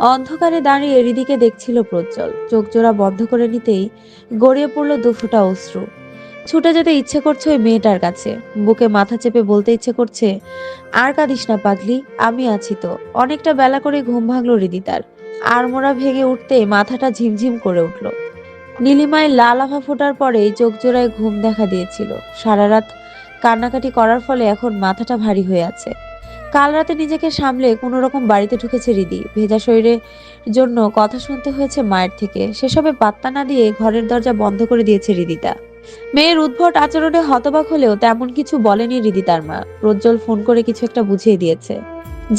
অন্ধকারে দাঁড়িয়ে রিদিকে দেখছিল প্রজ্জ্বল। চোখ জোড়া বন্ধ করে নিতেই গড়িয়ে পড়ল দুফোঁটা অশ্রু। ছুটে যেতে ইচ্ছে করছে ওই মেয়েটার কাছে। বুকে মাথা চেপে বলতে ইচ্ছে করছে, আর কাঁদিস না পাগলি, আমি আছি তো। অনেকটা বেলা করে ঘুম ভাঙলো রিদিতার আড়মোড়া ভেঙে উঠতে মাথাটা ঝিমঝিম করে উঠল। নীলিমায় লাল আভা ফোটার পরেই চোখ জোড়ায় ঘুম দেখা দিয়েছিল। সারা রাত কান্নাকাটি করার ফলে এখন মাথাটা ভারী হয়ে আছে। কাল রাতে নিজেকে সামলে কোনো রকম বাড়িতে ঢুকেছে রিদি। ভেজা শরীরের জন্য কথা শুনতে হয়েছে মায়ের থেকে। সেসবে পাত্তা না দিয়ে ঘরের দরজা বন্ধ করে দিয়েছে রিদিতা। মেয়ের উদ্ভট আচরণে হতবাক হলেও তেমন কিছু বলেনি রিদিতার মা। প্রজ্জ্বল ফোন করে কিছু একটা বুঝিয়ে দিয়েছে।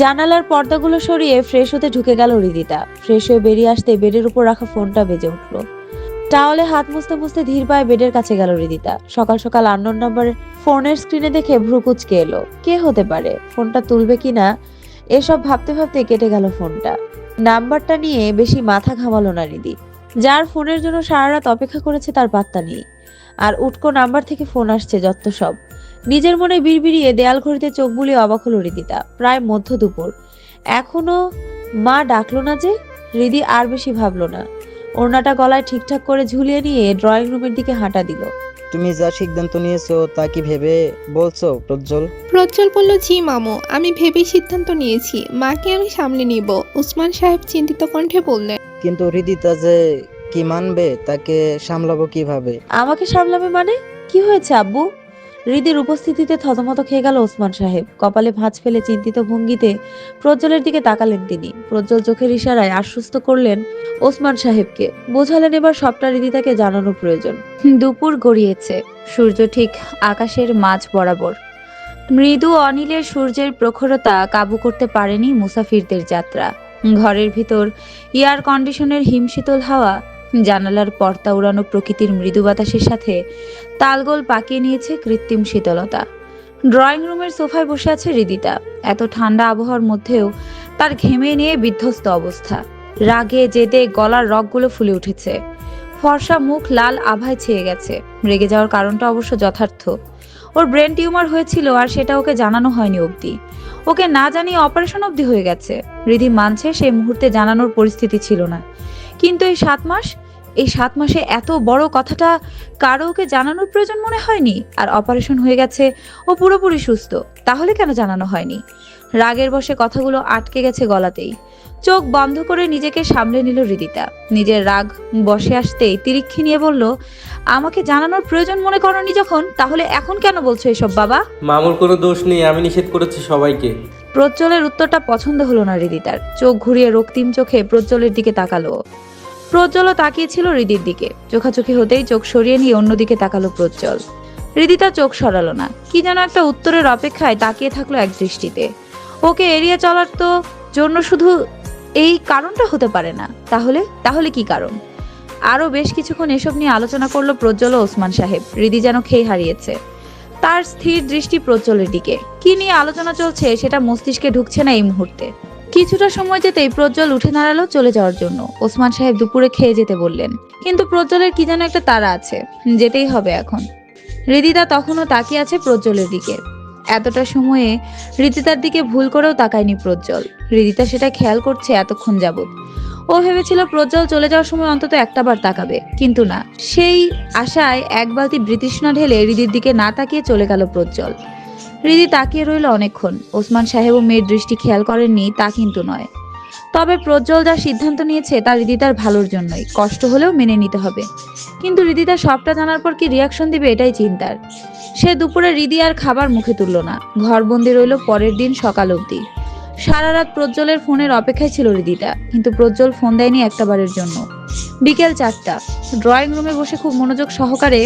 জানালার পর্দাগুলো সরিয়ে ফ্রেশ হতে ঢুকে গেল রিদিতা। ফ্রেশ হয়ে বেরিয়ে আসতে বেডের উপর রাখা ফোনটা বেজে উঠল। টাওয়ালে হাত মুছতে মুছতে ধীর পায়ে বেডের কাছে গেল রিদিতা সকাল সকাল আন্নোর নাম্বার ফোনের স্ক্রিনে দেখে ভ্রুকুচকে এলো। কে হতে পারে? ফোনটা তুলবে কিনা এসব ভাবতে ভাবতে কেটে গেল ফোনটা। নাম্বারটা নিয়ে বেশি মাথা ঘামালো না রিদি যার ফোনের জন্য সারা রাত অপেক্ষা করেছে তার পাত্তা নেই। আর উটকো নাম্বার থেকে ফোন আসছে যত সব। নিজের মনে বিড়বিড়িয়ে দেয়াল ঘড়িতে চোখ বুলিয়ে অবাক হলো রিদিতা প্রায় মধ্য দুপুর। এখনও মা ডাকলো না যে? রিদি আর বেশি ভাবলো না। ওড়নাটা গলায় ঠিকঠাক করে ঝুলিয়ে নিয়ে ড্রয়িং রুমের দিকে হাঁটা দিল। তুমি যা সিদ্ধান্ত নিয়েছো তা কি ভেবে বলছো প্রজ্জ্বল? প্রজ্জ্বল বলল জি মামু আমি ভেবে সিদ্ধান্ত নিয়েছি। মাকে আমি সামলে নিব। উসমান সাহেব চিন্তিত কণ্ঠে বললেন কিন্তু হৃদিতা যে কি মানবে তাকে সামলাবো কীভাবে? আমাকে সামলাবে মানে? কি হয়েছে আব্বু? হৃদির উপস্থিতিতে থতমত খেয়ে গেল ওসমান সাহেব। কপালে ভাঁজ ফেলে চিন্তিত ভঙ্গিতে প্রজ্জ্বলের দিকে তাকালেন তিনি। প্রজ্জ্বল চোখের ইশারায় আশ্বস্ত করলেন ওসমান সাহেবকে। বোঝালেন এবার সবটা হৃদিতাকে জানানো প্রয়োজন। দুপুর গড়িয়েছে। সূর্য ঠিক আকাশের মাঝ বরাবর। মৃদু অনিলের সূর্যের প্রখরতা কাবু করতে পারেনি মুসাফিরদের যাত্রা। ঘরের ভিতর এয়ার কন্ডিশনের হিমশীতল হাওয়া জানালার পর্দা উড়ানো প্রকৃতির মৃদু বাতাসের সাথে তালগোল পাকিয়ে নিয়েছে কৃত্রিম শীতলতা। ড্রয়িং রুমের সোফায় বসে আছে হৃদিতা। এত ঠান্ডা আবহাওয়ার মধ্যেও তার ঘেমে নিয়ে বিধ্বস্ত অবস্থা। রাগে জেদে গলার রগগুলো ফুলে উঠেছে। ফর্সা মুখ লাল আভায় ছেয়ে গেছে। রেগে যাওয়ার কারণটা অবশ্য যথার্থ। ওর ব্রেন টিউমার হয়েছিল আর সেটা ওকে জানানো হয়নি অবধি। ওকে না জানিয়ে অপারেশন অবধি হয়ে গেছে। রিধি মানছে সেই মুহূর্তে জানানোর পরিস্থিতি ছিল না। কিন্তু এই সাত মাস? এই সাত মাসে এত বড় কথাটা কারও ওকে জানানোর প্রয়োজন মনে হয়নি? আর অপারেশন হয়ে গেছে ও পুরোপুরি সুস্থ, তাহলে কেন জানানো হয়নি? রাগের বসে কথাগুলো আটকে গেছে গলাতেই। চোখ বন্ধ করে নিজেকে সামলে নিল হৃদিতা। নিজের রাগ বসে আসতেই তিরিক্ষি নিয়ে বলল, আমাকে জানানোর প্রয়োজন মনে করনি যখন, তাহলে এখন কেন বলছো এসব বাবা? মামুর কোনো দোষ নেই, আমি নিষেধ করেছি সবাইকে। প্রজ্জ্বলের উত্তরটা পছন্দ হলো না হৃদিতার। চোখ ঘুরিয়ে রক্তিম চোখে প্রজ্জ্বলের দিকে তাকালো। প্রজ্জ্বলও তাকিয়েছিল হৃদির দিকে। চোখাচোখি হতেই চোখ সরিয়ে নিয়ে অন্যদিকে তাকালো প্রজ্জ্বল। হৃদিতা চোখ সরালো না। কি যেন একটা উত্তরের অপেক্ষায় তাকিয়ে থাকল এক দৃষ্টিতে। ওকে এড়িয়ে চলার তো জন্য শুধু এই কারণটা হতে পারে না। তাহলে? তাহলে কি কারণ? আরও বেশ কিছুক্ষণ এসব নিয়ে আলোচনা করল প্রজ্জ্বল ওসমান সাহেব। হৃদি যেন খেয়ে হারিয়েছে। তার স্থির দৃষ্টি প্রজ্জ্বলের দিকে। কি নিয়ে আলোচনা চলছে সেটা মস্তিষ্কে ঢুকছে না এই মুহূর্তে। কিছুটা সময় যেতেই প্রজ্জ্বল উঠে দাঁড়াল চলে যাওয়ার জন্য। ওসমান সাহেব দুপুরে খেয়ে যেতে বললেন, কিন্তু প্রজ্জ্বলের কি যেন একটা তারা আছে। যেতেই হবে এখন। হৃদিতা তখনও তাকিয়ে আছে প্রজ্জ্বলের দিকে। এতটা সময়ে হৃদিতার দিকে ভুল করেও তাকায়নি প্রজ্জ্বল। হৃদিতা সেটা খেয়াল করছে এতক্ষণ যাবত ও ভেবেছিল প্রজ্জ্বল চলে যাওয়ার সময় অন্তত একটাবার তাকাবে। কিন্তু না, সেই আশায় এক বালতি বৃতৃষ্ণা ঢেলে হৃদির দিকে না তাকিয়ে চলে গেল প্রজ্জ্বল। হৃদি তাকিয়ে রইল অনেকক্ষণ। ওসমান সাহেবও মেয়ের দৃষ্টি খেয়াল করেননি, তা কিন্তু নয়। তবে প্রজ্জ্বল যা সিদ্ধান্ত নিয়েছে, তা হৃদিতার ভালোর জন্যই। কষ্ট হলেও মেনে নিতে হবে। কিন্তু হৃদিতা সবটা জানার পর কি রিয়াকশন দিবে, এটাই চিন্তার। সে দুপুরে হৃদি আর খাবার মুখে তুলল না। ঘরবন্দি রইল পরের দিন সকাল অবধি। সারা রাত প্রজ্জ্বলের ফোনের অপেক্ষায় ছিল হৃদিতা, কিন্তু প্রজ্জ্বল ফোন দেয়নি একটাবারের জন্য। বিকেল চারটা। ড্রয়িং রুমে বসে খুব মনোযোগ সহকারে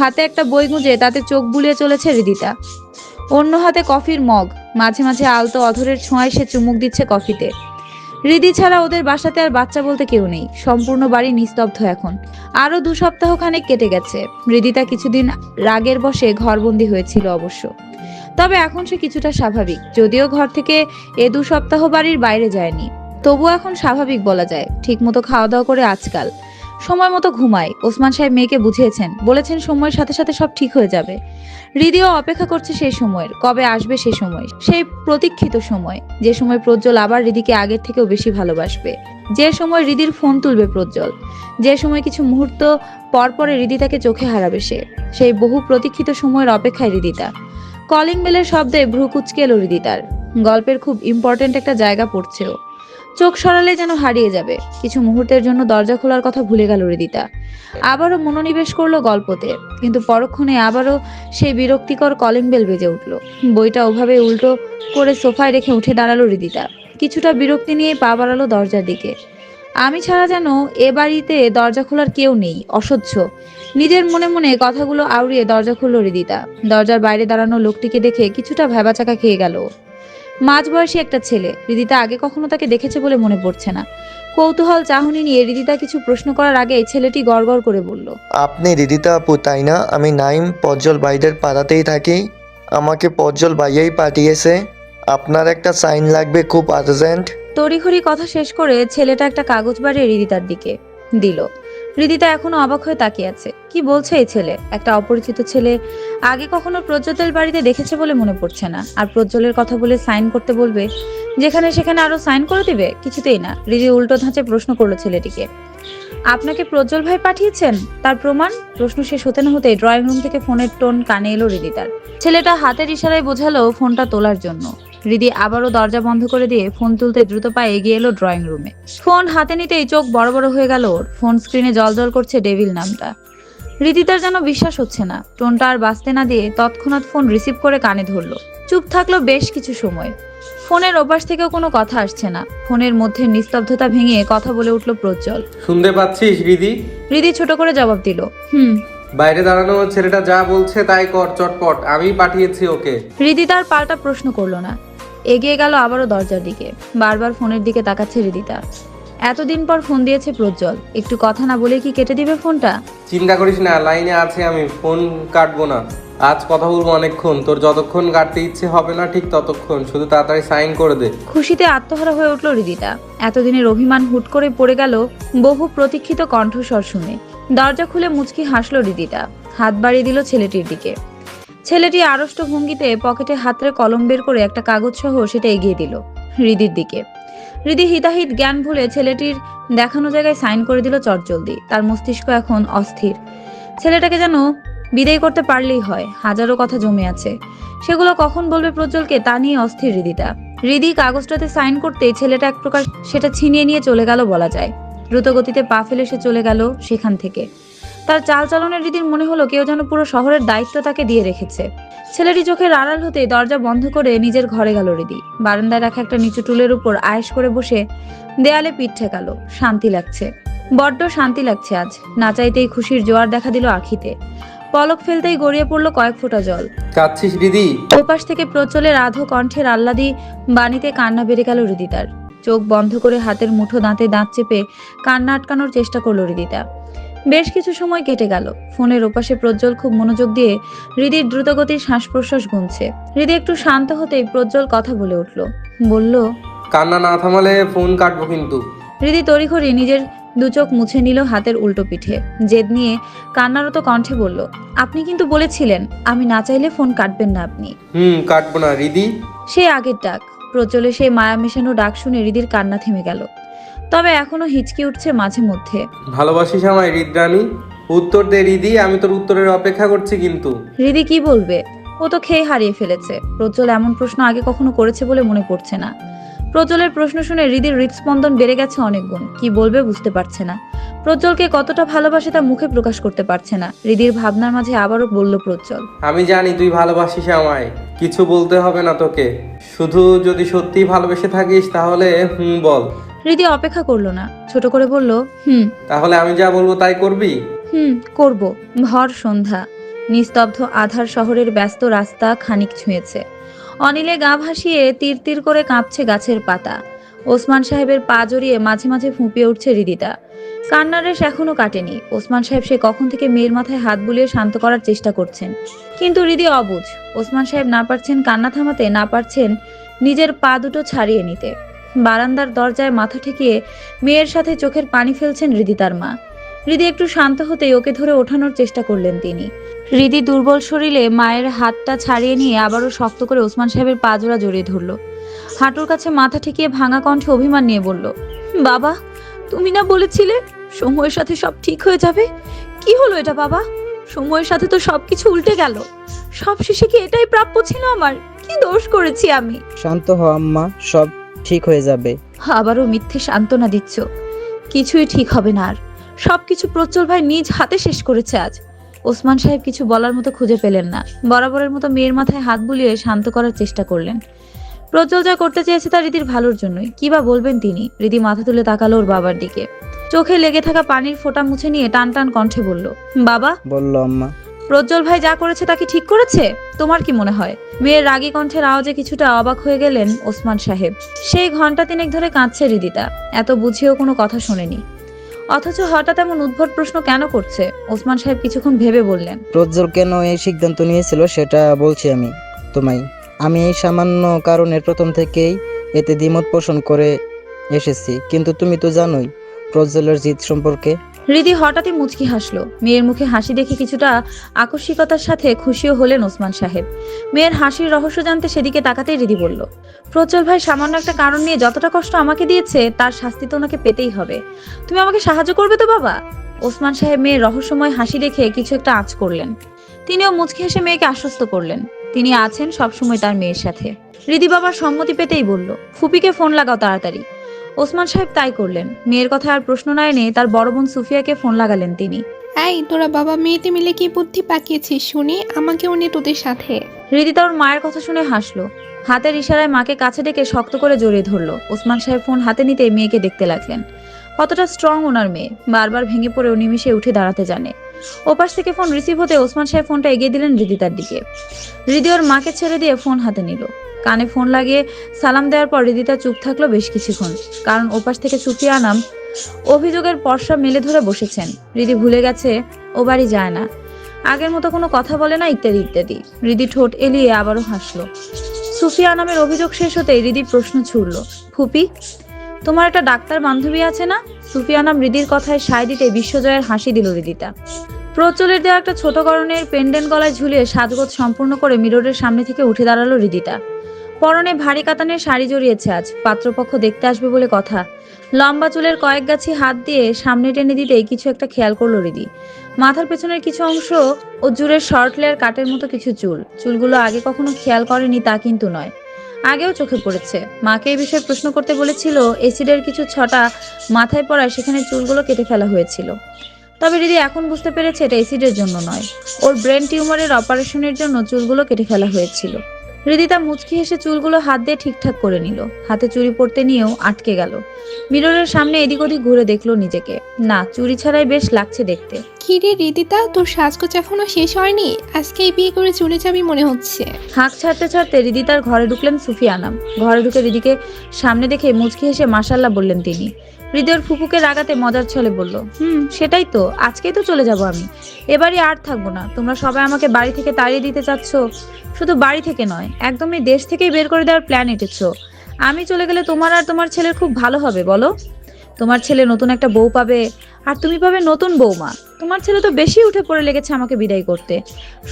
হাতে একটা বই গুঁজে তাতে চোখ বুলিয়ে চলেছে হৃদিতা। অন্য হাতে কফির মগ, মাঝে মাঝে আলতো অধরের ছোঁয়ায় সে চুমুক দিচ্ছে কফিতে। হৃদি ছাড়া ওদের বাসাতে আর বাচ্চা বলতে কেউ নেই, সম্পূর্ণ বাড়ি নিস্তব্ধ এখন। আরও দু সপ্তাহ খানেক কেটে গেছে। হৃদিতা কিছুদিন রাগের বসে ঘরবন্দি হয়েছিল অবশ্য। তবে এখন সে কিছুটা স্বাভাবিক। যদিও ঘর থেকে এ দু সপ্তাহ বাড়ির বাইরে যায়নি। তবু এখন স্বাভাবিক বলা যায়, ঠিকমতো খাওয়া দাওয়া করে আজকাল। সময় মতো ঘুমায়। ওসমান সাহেব মেয়েকে বুঝিয়েছেন, বলেছেন সময়ের সাথে সাথে সব ঠিক হয়ে যাবে। হৃদিও অপেক্ষা করছে সেই সময়ের, কবে আসবে সেই সময়। সেই প্রতীক্ষিত সময়, যে সময় প্রজ্জ্বল আবার হৃদিকে আগের থেকেও বেশি ভালোবাসবে। যে সময় হৃদির ফোন তুলবে প্রজ্জ্বল। যে সময় কিছু মুহূর্ত পর পরে হৃদি তাকে চোখে হারাবে সে। সেই বহু প্রতীক্ষিত সময়ের অপেক্ষায় হৃদিতা কলিং বেলের শব্দে ভ্রু কুচকে এলো হৃদিতার গল্পের খুব ইম্পর্ট্যান্ট একটা জায়গা পড়ছেও। চোখ সরালে যেন হারিয়ে যাবে। কিছু মুহূর্তের জন্য দরজা খোলার কথা ভুলে গেল হৃদিতা আবারও মনোনিবেশ করল গল্পতে। কিন্তু পরক্ষণে আবারও সেই বিরক্তিকর কলিং বেল বেজে উঠল। বইটা ওভাবে উল্টো করে সোফায় রেখে উঠে দাঁড়াল হৃদিতা কিছুটা বিরক্তি নিয়ে পা বাড়ালো দরজার দিকে। আমি ছাড়া যেন এ বাড়িতে দরজা খোলার কেউ নেই, অসহ্য। নিজের মনে মনে কথাগুলো আউড়িয়ে দরজা খুলল হৃদিতা দরজার বাইরে দাঁড়ানো লোকটিকে দেখে কিছুটা ভেবাচাকা খেয়ে গেল। মাঝবয়সী একটা ছেলে। হৃদিতা আগে কখনো তাকে দেখেছে বলে মনে পড়ছে না। কৌতূহল, চাহনি নিয়ে হৃদিতা কিছু প্রশ্ন করার আগে ছেলেটি গড়গড় করে বলল, আপনি রিদিতা আপু, তাই না? আমি নাইম পজ্জল বাইদের পাড়াতেই থাকি। আমাকে পজ্জল বাইয়াই পাঠিয়েছে। আপনার একটা সাইন লাগবে খুব আর্জেন্ট। তড়িঘড়ি কথা শেষ করে ছেলেটা একটা কাগজ বাড়িয়ে হৃদিতার দিকে দিল। হৃদিতা এখনও অবাক হয়ে তাকিয়ে আছে। কি বলছে এই ছেলে? একটা অপরিচিত ছেলে আগে কখনো প্রজ্জ্বলের বাড়িতে দেখেছে বলে মনে পড়ছে না। আর প্রজ্জ্বলের কথা বলে সাইন করতে বলবে, যেখানে সেখানে আরও সাইন করে দিবে? কিছুতেই না। রিদি উল্টো ধাঁচে প্রশ্ন করল ছেলেটিকে। আপনাকে প্রজ্জ্বল ভাই পাঠিয়েছেন? তার প্রমাণ? প্রশ্ন শেষ হতে না হতে ড্রয়িং রুম থেকে ফোনের টোন কানে এলো হৃদিতার ছেলেটা হাতের ইশারায় বোঝালো ফোনটা তোলার জন্য। হৃদি আবারও দরজা বন্ধ করে দিয়ে ফোন তুলতে দ্রুত পায়ে এগিয়ে এলো ড্রয়িং রুমে ফোন হাতে নিতেই চোখ বড় বড় হয়ে গেল ওর। ফোন স্ক্রিনে জল করছে ডেভিল নামটা। হৃদিতার যেন বিশ্বাস হচ্ছে না। টোনটা আর বাঁচতে না দিয়ে তৎক্ষণাৎ ফোন রিসিভ করে কানে ধরলো। চুপ থাকল বেশ কিছু সময়। ফোনের ওপাশ থেকেও কোনো কথা আসছে না। ফোনের মধ্যে নিস্তব্ধতা ভেঙে কথা বলে উঠল প্রজ্জ্বল। শুনতে পাচ্ছিস রিদি? রিদি ছোট করে জবাব দিল হুম। বাইরে দাঁড়ানো ছেলেটা যা বলছে তাই কর চটপট। আমি পাঠিয়েছি ওকে। হৃদি তার পাল্টা প্রশ্ন করল না। এগিয়ে গেল আবারও দরজার দিকে। বারবার ফোনের দিকে তাকাচ্ছে হৃদিতা এতদিন পর ফোন দিয়েছে প্রজ্জ্বল। একটু কথা না বলে কি কেটে দিবে ফোনটা? চিন্তা করিস না লাইনে আছে আমি। ফোন কাটবো না। আজ কথা বলব অনেকক্ষণ। তোর যতক্ষণ কাটতে ইচ্ছে হবে না ঠিক ততক্ষণ। শুধু তাড়াতাড়ি সাইন করে দে। খুশিতে আত্মহারা হয়ে উঠল হৃদিতা এতদিনের অভিমান হুট করে পড়ে গেল বহু প্রতীক্ষিত কণ্ঠস্বর শুনে। দরজা খুলে মুচকি হাসল হৃদিতা হাত বাড়িয়ে দিল ছেলেটির দিকে। ছেলেটি আড়ষ্ট ভঙ্গিতে পকেটে হাতের কলম বের করে একটা কাগজ সহ সেটা এগিয়ে দিল হৃদির দিকে। হৃদি হিতাহিত জ্ঞান ভুলে ছেলেটির দেখানো জায়গায় সাইন করে দিল চটজলদি তার মস্তিষ্ক এখন অস্থির। ছেলেটাকে যেন বিদায় করতে পারলেই হয়, হাজারো কথা জমে আছে। সেগুলো কখন বলবে প্রজ্জ্বলকে, তা নিয়ে অস্থির হৃদিতা হৃদি কাগজটাতে সাইন করতেই ছেলেটা এক প্রকার সেটা ছিনিয়ে নিয়ে চলে গেল বলা যায়। দ্রুত গতিতে পা ফেলে সে চলে গেল সেখান থেকে। তার চাল চালনের রীতির মনে হলো কেউ যেন পুরো শহরের দায়িত্ব তাকে দিয়ে রেখেছে। ছেলেটি চোখের আড়াল হতে দরজা বন্ধ করে নিজের ঘরে গেল রিদি। বারান্দায় রাখা একটা নিচু টুলের উপর আয়েস করে বসে দেয়ালে পিঠ ঠেকালো। শান্তি লাগছে। বড্ড শান্তি লাগছে আজ। না চাইতেই খুশির জোয়ার দেখা দিল আখিতে। পলক ফেলতেই গড়িয়ে পড়ল কয়েক ফোঁটা জল। কাচ্ছিস দিদি ওপাশ থেকে প্রচলে আধো কণ্ঠের আহ্লাদি বাণীতে কান্না বেড়ে গেল হৃদিতার চোখ বন্ধ করে হাতের মুঠো দাঁতে দাঁত চেপে কান্না আটকানোর চেষ্টা করল হৃদিতা বেশ কিছু সময় কেটে গেল। ফোনের ওপাশে প্রজ্জ্বল খুব মনোযোগ দিয়ে হৃদির দ্রুতগতির শ্বাস প্রশ্বাস গুনছে। হৃদি একটু শান্ত হতেই প্রজ্জ্বল কথা বলে উঠল। বলল কান্না না থামালে ফোন কাটবো কিন্তু। হৃদি তড়িঘড়ি নিজের দু চোখ মুছে নিল হাতের উল্টো পিঠে। জেদ নিয়ে কান্নারত কণ্ঠে বলল আপনি কিন্তু বলেছিলেন আমি না চাইলে ফোন কাটবেন না আপনি। হুম কাটবো না রিদি সেই আগের ডাক। প্রচলে সেই মায়া মেশানো ডাক শুনে হৃদির কান্না থেমে গেল। তবে এখনও হিচকি উঠছে মাঝে মধ্যে। ভালোবাসিস আমায় হৃদরানী? উত্তর দে রিদি আমি তোর উত্তরের অপেক্ষা করছি কিন্তু। হৃদি কি বলবে? ও তো খেয়ে হারিয়ে ফেলেছে। প্রজ্জ্বল এমন প্রশ্ন আগে কখনো করেছে বলে মনে পড়ছে না। প্রজ্জ্বলের প্রশ্ন শুনে হৃদির হৃদস্পন্দন বেড়ে গেছে অনেক গুণ। কি বলবে বুঝতে পারছে না। প্রজ্জ্বলকে কতটা ভালোবাসে তা মুখে প্রকাশ করতে পারছে না। হৃদির ভাবনার মাঝে আবারও বলল প্রজ্জ্বল। আমি জানি তুই ভালোবাসিস আমায়। কিছু বলতে হবে না তোকে। শুধু যদি সত্যি ভালোবেসে থাকিস তাহলে হুম বল। হৃদি অপেক্ষা করল না। ছোট করে বলল হুম। তাহলে আমি যা বলব তাই করবি? হুম করব। ভর সন্ধ্যা। নিস্তব্ধ আধার শহরের ব্যস্ত রাস্তা খানিক ছুঁয়েছে। অনিলে গা ভাসিয়ে তীর তীর করে কাঁপছে গাছের পাতা। ওসমান সাহেবের পা জড়িয়ে মাঝে মাঝে ফুঁপিয়ে উঠছে হৃদিতা কান্নার রেশ এখনও কাটেনি। ওসমান সাহেব সে কখন থেকে মেয়ের মাথায় হাত বুলিয়ে শান্ত করার চেষ্টা করছেন। কিন্তু হৃদি অবুঝ। ওসমান সাহেব না পারছেন কান্না থামাতে না পারছেন নিজের পা দুটো ছাড়িয়ে নিতে। বারান্দার দরজায় মাথা ঠেকিয়ে মেয়ের সাথে চোখের পানি ফেলছেন হৃদিতার মা। হৃদি একটু শান্ত হতেই ওকে ধরে ওঠানোর চেষ্টা করলেন তিনি। হৃদি দুর্বল শরীরে মায়ের হাতটা ছাড়িয়ে নিয়ে আবারও শক্ত করে ওসমান সাহেবের পাজোড়া জড়িয়ে ধরলো। হাঁটুর কাছে মাথা ঠেকিয়ে ভাঙা কণ্ঠে অভিমান নিয়ে বলল, বাবা, তুমি না বলেছিলে সময়ের সাথে সব ঠিক হয়ে যাবে? কি হলো এটা বাবা? সময়ের সাথে তো সবকিছু উল্টে গেল। সব শেষে কি এটাই প্রাপ্য ছিল আমার? কি দোষ করেছি আমি? শান্ত হ, আম্মা, সব ঠিক হয়ে যাবে। আবারও মিথ্যে সান্ত্বনা দিচ্ছ। কিছুই ঠিক হবে না আর। সবকিছু প্রচল ভাই নিজ হাতে শেষ করেছে আজ। ওসমান সাহেব কিছু বলার মতো খুঁজে পেলেন না। বরাবরের মতো মেয়ের মাথায় হাত বুলিয়ে শান্ত করার চেষ্টা করলেন। প্রজ্জ্বল যা করতে চেয়েছে তা রীতির ভালোর জন্যই। কি বা বলবেন তিনি? রীতি মাথা তুলে তাকালো ওর বাবার দিকে। চোখে লেগে থাকা পানির ফোঁটা মুছে নিয়ে টান টান কণ্ঠে বলল বাবা? বলল আম্মা। প্রজ্জ্বল ভাই যা করেছে তা কি ঠিক করেছে? তোমার কি মনে হয়? মেয়ের রাগী কণ্ঠের আওয়াজে কিছুটা অবাক হয়ে গেলেন ওসমান সাহেব। সেই ঘণ্টা তিনেক ধরে কাঁদছে হৃদিতা এত বুঝিয়েও কোনো কথা শোনেনি। অথচ হঠাৎ এমন উদ্ভট প্রশ্ন কেন করছে? ওসমান সাহেব কিছুক্ষণ ভেবে বললেন। প্রজ্জ্বল কেন এই সিদ্ধান্ত নিয়েছিল সেটা বলছি আমি তোমায়। আমি এই সামান্য কারণের প্রথম থেকেই এতে দ্বিমত পোষণ করে এসেছি। কিন্তু তুমি তো জানোই, প্রজ্জ্বলের জিত সম্পর্কে হৃদি হঠাৎই মুচকি হাসলো। মেয়ের মুখে হাসি দেখে কিছুটা আকস্মিকতার সাথে খুশিও হলেন ওসমান সাহেব। মেয়ের হাসির রহস্য জানতে সেদিকে তাকাতেই হৃদি বলল প্রচল ভাই, সামান্য একটা কারণ নিয়ে যতটা কষ্ট আমাকে দিয়েছে, তার শাস্তি তো ওনাকে পেতেই হবে। তুমি আমাকে সাহায্য করবে তো, বাবা? ওসমান সাহেব মেয়ের রহস্যময় হাসি দেখে কিছু একটা আঁচ করলেন। তিনিও মুচকি হেসে মেয়েকে আশ্বস্ত করলেন। তিনি আছেন সবসময় তার মেয়ের সাথে। হৃদি বাবার সম্মতি পেতেই বলল, ফুপিকে ফোন লাগাও তাড়াতাড়ি। ওসমান সাহেব তাই করলেন। মেয়ের কথা আর প্রশ্ন না এনে তার বড় বোন সুফিয়াকে ফোন লাগালেন তিনি। এই তোরা বাবা মেয়েতে মিলে কি বুদ্ধি পাকিয়েছিস শুনি? আমাকে উনি তোদের সাথে। হৃদি তার মায়ের কথা শুনে হাসলো। হাতের ইশারায় মাকে কাছে ডেকে শক্ত করে জড়িয়ে ধরলো। ওসমান সাহেব ফোন হাতে নিতে মেয়েকে দেখতে লাগলেন। কতটা স্ট্রং ওনার মেয়ে। বারবার ভেঙে পড়ে পড়েও নিমিশে উঠে দাঁড়াতে জানে। ওপাশ থেকে ফোন রিসিভ হতে ওসমান সাহেব ফোনটা এগিয়ে দিলেন হৃদিতার দিকে। হৃদি ওর মাকে ছেড়ে দিয়ে ফোন হাতে নিল। কানে ফোন লাগিয়ে সালাম দেওয়ার পর হৃদিতা চুপ থাকল বেশ কিছুক্ষণ। কারণ ওপাশ থেকে সুফিয়া নাম অভিযোগের পর্ষা মেলে ধরে বসেছেন। রিদি ভুলে গেছে, ও বাড়ি যায় না। আগের মতো কোনো কথা বলে না ইত্যাদি ইত্যাদি। রিদি ঠোঁট এলিয়ে আবারও হাসলো। সুফিয়া নামের অভিযোগ শেষ হতেই হৃদি প্রশ্ন ছুড়ল, ফুপি, তোমার একটা ডাক্তার বান্ধবী আছে না? সুফিয়া নাম হৃদির কথায় সায় দিতে বিশ্বজয়ের হাসি দিল হৃদিতা প্রচলের দেওয়া একটা ছোট করণের পেন্ডেন্ট গলায় ঝুলিয়ে সাজগোজ সম্পূর্ণ করে মিররের সামনে থেকে উঠে দাঁড়াল হৃদিতা পরনে ভারী কাতানের শাড়ি জড়িয়েছে আজ। পাত্রপক্ষ দেখতে আসবে বলে কথা। লম্বা চুলের কয়েক গাছি হাত দিয়ে সামনে টেনে দিতেই কিছু একটা খেয়াল করল হৃদি মাথার পেছনের কিছু অংশ ও জুড়ের শর্ট লেয়ার কাটের মতো কিছু চুল। চুলগুলো আগে কখনো খেয়াল করেনি তা কিন্তু নয়। আগেও চোখে পড়েছে। মাকে এই বিষয়ে প্রশ্ন করতে বলেছিল, এসিডের কিছু ছটা মাথায় পড়ায় সেখানে চুলগুলো কেটে ফেলা হয়েছিল। তবে দিদি এখন বুঝতে পেরেছে এটা এসিডের জন্য নয়। ওর ব্রেন টিউমারের অপারেশনের জন্য চুলগুলো কেটে ফেলা হয়েছিল। হৃদিতা মুচকি হেসে চুলগুলো হাত দিয়ে ঠিকঠাক করে নিল। হাতে চুরি পরতে নিয়েও আটকে গেল। মিররের সামনে এদিক ওদিক ঘুরে দেখল নিজেকে। না চুরি ছাড়াই বেশ লাগছে দেখতে। কি রে রিদিতা তোর সাজগোজ এখনও শেষ হয়নি? আজকেই বিয়ে করে চলে যাবি মনে হচ্ছে। হাঁক ছাড়তে ছাড়তে রিদি তার ঘরে ঢুকলেন সুফিয়ানাম। ঘরে ঢুকে রিদিকে সামনে দেখে মুচকি হেসে মাসাল্লাহ বললেন তিনি। হৃদয়ের ফুপুকে রাগাতে মজার ছলে বলল, হুম, সেটাই তো, আজকেই তো চলে যাব আমি। এবারই আর থাকব না। তোমরা সবাই আমাকে বাড়ি থেকে তাড়িয়ে দিতে চাচ্ছ। শুধু বাড়ি থেকে নয়, একদমই দেশ থেকেই বের করে দেওয়ার প্ল্যান এঁটেছ। আমি চলে গেলে তোমার আর তোমার ছেলের খুব ভালো হবে, বলো? তোমার ছেলে নতুন একটা বউ পাবে আর তুমি পাবে নতুন বৌমা তোমার ছেলে তো বেশি উঠে পড়ে লেগেছে আমাকে বিদায় করতে।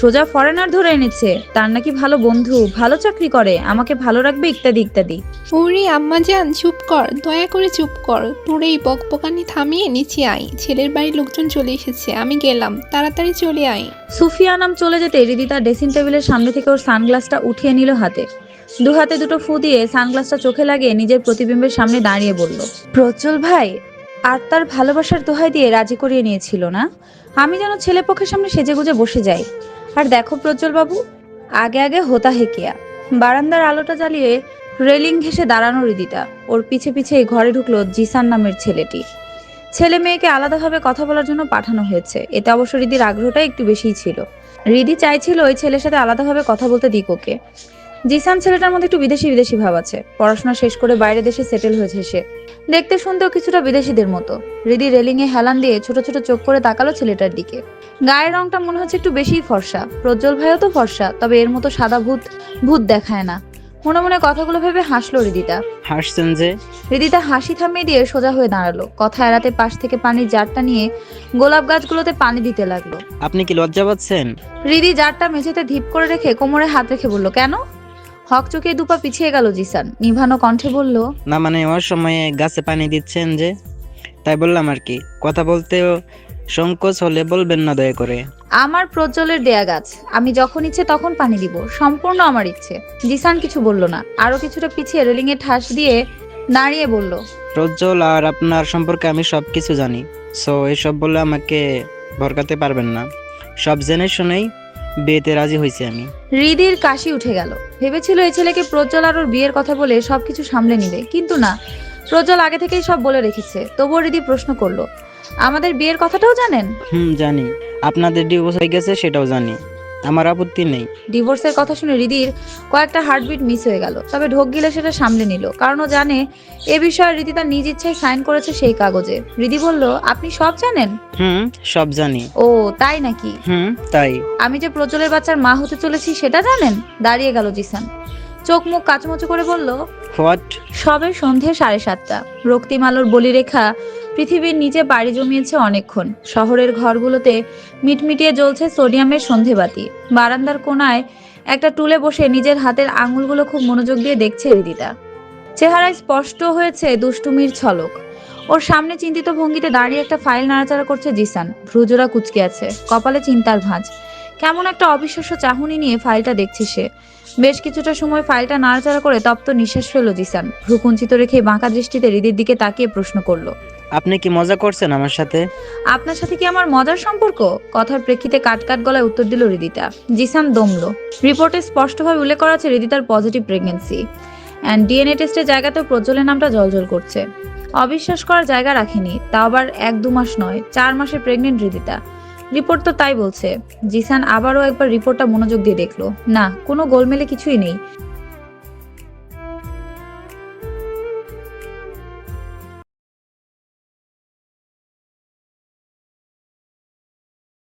সোজা ফরেনার ধরে এনেছে তার নাকি ভালো বন্ধু ভালো চাকরি করে আমাকে ভালো রাখবে ইত্যাদি ইত্যাদি। ওরে আম্মা যান চুপ কর দয়া করে চুপ কর। তোর এই বকবকানি থামিয়ে নিচে আই ছেলের বাড়ির লোকজন চলে এসেছে আমি গেলাম তাড়াতাড়ি চলে আই সুফিয়া নাম চলে যেতে রিদি তার ড্রেসিং টেবিলের সামনে থেকে ওর সানগ্লাসটা উঠিয়ে নিল হাতে। দু হাতে দুটো ফু দিয়ে সানগ্লাসটা চোখে লাগিয়ে নিজের প্রতিবিম্বের সামনে দাঁড়িয়ে বলল প্রচল ভাই, আর তার ভালোবাসার দোহাই দিয়ে রাজি করিয়ে নিয়েছিল না? আমি যেন ছেলে পক্ষের সামনে সেজেগুজে বসে যাই। আর দেখো প্রজ্জ্বল বাবু, আগে আগে হোতা হেকিয়া। বারান্দার আলোটা জ্বালিয়ে রেলিং ঘেসে দাঁড়ানো রিদিতা ওর পিছে পিছে ঘরে ঢুকলো জিসান নামের ছেলেটি। ছেলে মেয়েকে আলাদাভাবে কথা বলার জন্য পাঠানো হয়েছে। এতে অবশ্য রিদির আগ্রহটা একটু বেশিই ছিল। রিদি চাইছিল ওই ছেলের সাথে আলাদাভাবে কথা বলতে দিক ওকে। জিসান ছেলেটার মধ্যে একটু বিদেশি বিদেশি ভাব আছে। পড়াশোনা শেষ করে বাইরে দেশে সেটেল হয়েছে সে। দেখতে শুনতেও কিছুটা বিদেশিদের মতো। রিদি রেলিং এ হেলান দিয়ে ছোট ছোট চোখ করে তাকালো ছেলেটার দিকে। গায়ের রংটা মনে হচ্ছে একটু বেশিই ফর্সা। প্রজ্জ্বল ভাইও তো ফর্সা তবে এর মতো সাদা ভূত ভূত দেখায় না। মনে মনে কথাগুলো ভেবে হাসলো হৃদিতা হাসছেন যে? হৃদিতা হাসি থামিয়ে দিয়ে সোজা হয়ে দাঁড়াল। কথা এড়াতে পাশ থেকে পানির জারটা নিয়ে গোলাপ গাছগুলোতে পানি দিতে লাগল। আপনি কি লজ্জা পাচ্ছেন? হৃদি জারটা মেঝেতে ধীপ করে রেখে কোমরে হাত রেখে বলল কেন? হক চোখে দুপা পিছিয়ে গেল জিসান। নিভানো কণ্ঠে বলল না মানে ওর সময়ে গাছে পানি দিচ্ছেন যে? তাই বললাম আর কি। কথা বলতেও সংকোচ হলে বলবেন না দয়া করে। আমার প্রজ্জ্বলের দেয়া গাছ আমি যখন ইচ্ছে তখন পানি দিব সম্পূর্ণ আমার ইচ্ছে। জিসান কিছু বলল না আরও কিছুটা পিছিয়ে রেলিং এ ঠাস দিয়ে দাঁড়িয়ে বলল প্রজ্জ্বল আর আপনার সম্পর্কে আমি সব কিছু জানি। সো এসব বলে আমাকে ভরকাতে পারবেন না। সব জেনে শুনেই বিয়েতে রাজি হয়েছি আমি। হৃদির কাশি উঠে গেল। ভেবেছিল এই ছেলেকে প্রজ্জ্বল আর ওর বিয়ের কথা বলে সবকিছু সামলে নিবে কিন্তু না। প্রজ্জ্বল আগে থেকেই সব বলে রেখেছে তবুও রিদি প্রশ্ন করল আমাদের বিয়ের কথাটাও জানেন? হুম জানি। আপনাদের ডিভোর্স হয়ে গেছে সেটাও জানি। আমার আপত্তি নেই। ডিভোর্সের কথা শুনে হৃদির কয়েকটা হার্টবিট মিস হয়ে গেল। তবে ঢোক গিলে সেটা সামলে নিল কারণ ও জানে এ বিষয়ে হৃদি তার নিজ ইচ্ছায় সাইন করেছে সেই কাগজে। হৃদি বলল আপনি সব জানেন? হুম সব জানি। ও তাই নাকি? হুম তাই। আমি যে প্রজ্বলের বাচ্চার মা হতে চলেছি সেটা জানেন? দাঁড়িয়ে গেল জিসান। চোখ মুখ কাচমচু করে বলল হোয়াট? সবে সন্ধে সাড়ে সাতটা। রক্তিম আলোর বলিরেখা পৃথিবীর নিচে বাড়ি জমিয়েছে অনেকক্ষণ। শহরের ঘরগুলোতে মিটমিটিয়ে জ্বলছে সোডিয়ামের সন্ধেবাতি। বারান্দার কোনায় একটা টুলে বসে নিজের হাতের আঙুলগুলো খুব মনোযোগ দিয়ে দেখছে হৃদিতা চেহারায় স্পষ্ট হয়েছে দুষ্টুমির ছলক। ওর সামনে চিন্তিত ভঙ্গিতে দাঁড়িয়ে একটা ফাইল নাড়াচাড়া করছে জিসান। ভ্রুজোড়া কুচকে আছে, কপালে চিন্তার ভাঁজ। কেমন একটা অবিশ্বাস্য চাহনি নিয়ে ফাইলটা দেখছে সে। বেশ কিছুটা সময় ফাইলটা নাড়াচাড়া করে তপ্ত নিঃশ্বাস ফেলল জিসান। ভ্রুকুঞ্চিত রেখে বাঁকা দৃষ্টিতে হৃদির দিকে তাকিয়ে প্রশ্ন করল। আপনি কি মজা করছেন আমার সাথে? আপনার সাথে কি আমার মজার সম্পর্ক? কথার প্রেক্ষিতে কাটকাট কাট গলায় উত্তর দিল হৃদিতা জিসান দমলো। রিপোর্টে স্পষ্টভাবে উল্লেখ করা আছে হৃদিতার পজিটিভ প্রেগনেন্সি অ্যান্ড ডিএনএ টেস্টের জায়গাতেও প্রজ্বলের নামটা জলজল করছে। অবিশ্বাস করার জায়গা রাখেনি তা আবার এক দু মাস নয় চার মাসে প্রেগনেন্ট হৃদিতা রিপোর্ট তো তাই বলছে। জিসান আবারও একবার রিপোর্টটা মনোযোগ দিয়ে দেখল। না, কোনো গোলমেলে কিছুই নেই।